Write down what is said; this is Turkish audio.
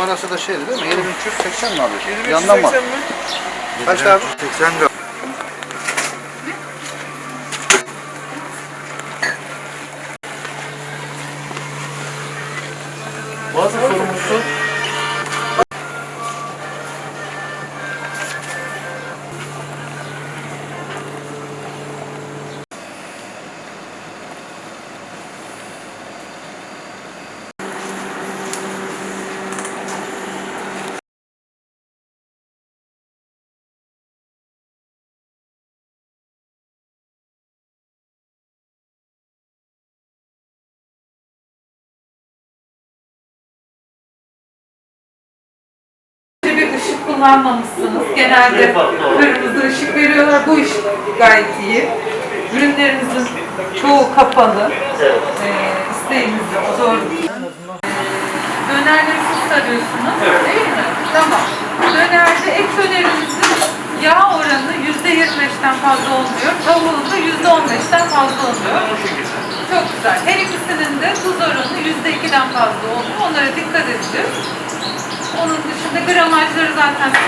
numarası da şeydi değil mi? 7380 mi abi? Yandan bak. 2380 mi? Kaç abi? 80 galiba. Bazı sorumlusu kullanmamışsınız. Genelde kırmızı ışık veriyorlar. Bu ışık gayet iyi. Ürünlerinizin çoğu kapalı. Ee, isteğiniz zor. Dönerleri siz sarıyorsunuz değil mi? Tamam. Dönerde et dönerimizin yağ oranı %25'ten fazla olmuyor. Tavuğun da %15'ten fazla oluyor. Çok güzel. Her ikisinin de tuz oranı %2'den fazla oluyor. Onlara dikkat edeceğiz. Dışında gramajları zaten